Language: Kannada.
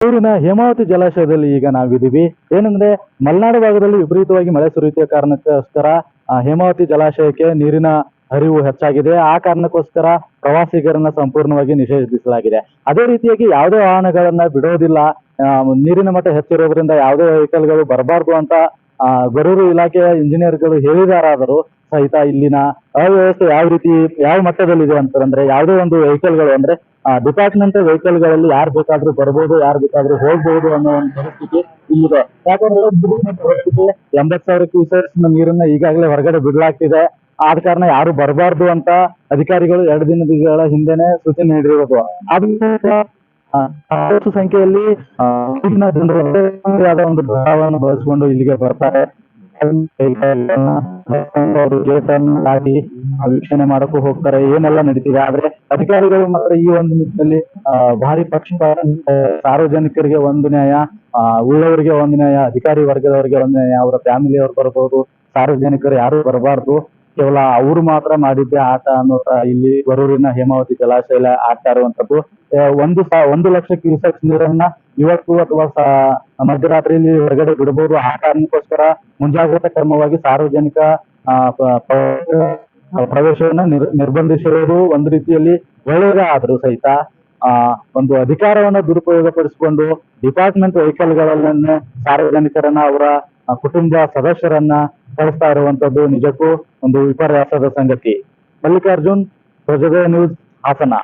ಊರಿನ ಹೇಮಾವತಿ ಜಲಾಶಯದಲ್ಲಿ ಈಗ ನಾವಿದ್ದೀವಿ. ಏನಂದ್ರೆ ಮಲೆನಾಡು ಭಾಗದಲ್ಲಿ ವಿಪರೀತವಾಗಿ ಮಳೆ ಸುರಿಯುತ್ತಿರುವ ಕಾರಣಕ್ಕೋಸ್ಕರ ಆ, ಹೇಮಾವತಿ ಜಲಾಶಯಕ್ಕೆ ನೀರಿನ ಹರಿವು ಹೆಚ್ಚಾಗಿದೆ. ಆ ಕಾರಣಕ್ಕೋಸ್ಕರ ಪ್ರವಾಸಿಗರನ್ನ ಸಂಪೂರ್ಣವಾಗಿ ನಿಷೇಧಿಸಲಾಗಿದೆ. ಅದೇ ರೀತಿಯಾಗಿ ಯಾವುದೇ ವಾಹನಗಳನ್ನ ಬಿಡೋದಿಲ್ಲ. ನೀರಿನ ಮಟ್ಟ ಹೆಚ್ಚಿರೋದ್ರಿಂದ ಯಾವುದೇ ವೆಹಿಕಲ್ಗಳು ಬರಬಾರ್ದು ಅಂತ ಗರೂರು ಇಲಾಖೆಯ ಇಂಜಿನಿಯರ್ಗಳು ಹೇಳಿದಾರಾದರೂ ಸಹಿತ ಇಲ್ಲಿನ ಅವ್ಯವಸ್ಥೆ ಯಾವ ರೀತಿ ಯಾವ ಮಟ್ಟದಲ್ಲಿದೆ ಅಂತಂದ್ರೆ ಯಾವುದೇ ಒಂದು ವೆಹಿಕಲ್ಗಳು ಅಂದ್ರೆ ಡಿಪಾರ್ಟ್ಮೆಂಟ್ ವೆಹಿಕಲ್ಗಳಲ್ಲಿ ಯಾರು ಬೇಕಾದ್ರೂ ಬರ್ಬೋದು ಯಾರು ಬೇಕಾದ್ರೂ ಹೋಗ್ಬಹುದು ಅನ್ನೋ ಒಂದು ಪರಿಸ್ಥಿತಿ ಇಲ್ಲಿದೆ. ಯಾಕಂದ್ರೆ ಎಂಬತ್ ಸಾವಿರ ಕ್ಯೂಸೆಕ್ಸ್ ನೀರನ್ನ ಈಗಾಗಲೇ ಹೊರಗಡೆ ಬಿಡಲಾಗ್ತಿದೆ. ಆದ ಕಾರಣ ಯಾರು ಬರಬಾರ್ದು ಅಂತ ಅಧಿಕಾರಿಗಳು ಎರಡು ದಿನಗಳ ಹಿಂದೆನೆ ಸೂಚನೆ ನೀಡಿರೋದು. ಆದ್ರಿಂದ ಆ, ಸಾಕಷ್ಟು ಸಂಖ್ಯೆಯಲ್ಲಿ ಒಂದು ಬದಲಾವಣೆ ಬಳಸಿಕೊಂಡು ಇಲ್ಲಿಗೆ ಬರ್ತಾರೆ. ಅವರು ವೀಕ್ಷಣೆ ಮಾಡಕ್ಕೂ ಹೋಗ್ತಾರೆ ಏನೆಲ್ಲ ನಡೀತಿದೆ ಆದ್ರೆ ಅಧಿಕಾರಿಗಳು ಮಾತ್ರ ಈ ಒಂದು ನಿಟ್ಟಿನಲ್ಲಿ ಭಾರಿ ಪಕ್ಷ ಸಾರ್ವಜನಿಕರಿಗೆ ಒಂದು ನ್ಯಾಯ ಆ, ಉಳ್ಳವರಿಗೆ ಒಂದು ನ್ಯಾಯ ಅಧಿಕಾರಿ ವರ್ಗದವರಿಗೆ ಒಂದು ನ್ಯಾಯ ಅವರ ಫ್ಯಾಮಿಲಿ ಅವ್ರು ಬರ್ಬೋದು ಸಾರ್ವಜನಿಕರು ಯಾರು ಬರಬಾರ್ದು ಕೇವಲ ಅವರು ಮಾತ್ರ ಮಾಡಿದ್ದೆ ಆಟ ಅನ್ನೋ ಇಲ್ಲಿ ಬರೂರಿನ ಹೇಮಾವತಿ ಜಲಾಶಯ ಆಡ್ತಾ ಇರುವಂತದ್ದು. ಒಂದು ಒಂದು ಲಕ್ಷ ಕ್ಯೂಸೆಕ್ಸ್ ನೀರನ್ನ ಇವತ್ತು ಅಥವಾ ಮಧ್ಯರಾತ್ರಿಯಲ್ಲಿ ಹೊರಗಡೆ ಬಿಡಬಹುದು. ಆ ಕಾರಣಕ್ಕೋಸ್ಕರ ಮುಂಜಾಗ್ರತಾ ಕ್ರಮವಾಗಿ ಸಾರ್ವಜನಿಕ ಪ್ರವೇಶವನ್ನ ನಿರ್- ನಿರ್ಬಂಧಿಸಿರುವುದು ಒಂದು ರೀತಿಯಲ್ಲಿ ಒಳ್ಳೆಯದೇ ಆದ್ರೂ ಸಹಿತ, ಆ, ಒಂದು ಅಧಿಕಾರವನ್ನ ದುರುಪಯೋಗ ಪಡಿಸಿಕೊಂಡು ಡಿಪಾರ್ಟ್ಮೆಂಟ್ ವೆಹಿಕಲ್ಗಳನ್ನ ಸಾರ್ವಜನಿಕರನ್ನ ಅವರ ಕುಟುಂಬ ಸದಸ್ಯರನ್ನ ಕಳಿಸ್ತಾ ಇರುವಂತದ್ದು ನಿಜಕ್ಕೂ ಒಂದು ವಿಪರ್ಯಾಸದ ಸಂಗತಿ. ಮಲ್ಲಿಕಾರ್ಜುನ್, ಪ್ರಜೆಗಳ ನ್ಯೂಸ್ ಹಾಸನ.